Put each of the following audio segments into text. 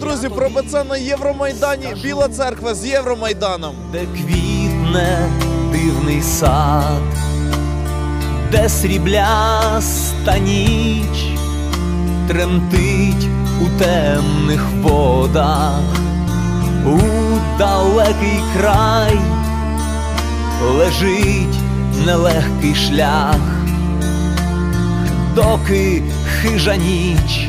друзі, про БЦ на Євромайдані. Біла церква з Євромайданом. де квітне дивний сад, де срібляста ніч тремтить у темних водах, у далекий край лежить нелегкий шлях, доки хижа ніч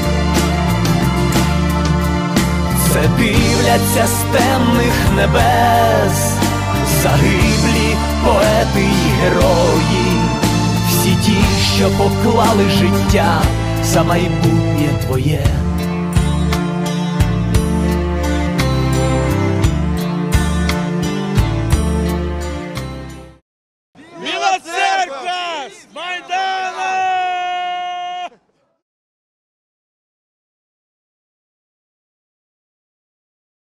Все дивляться з темних небес, загиблі поети і герої всі ті, що поклали життя за майбутнє твоє.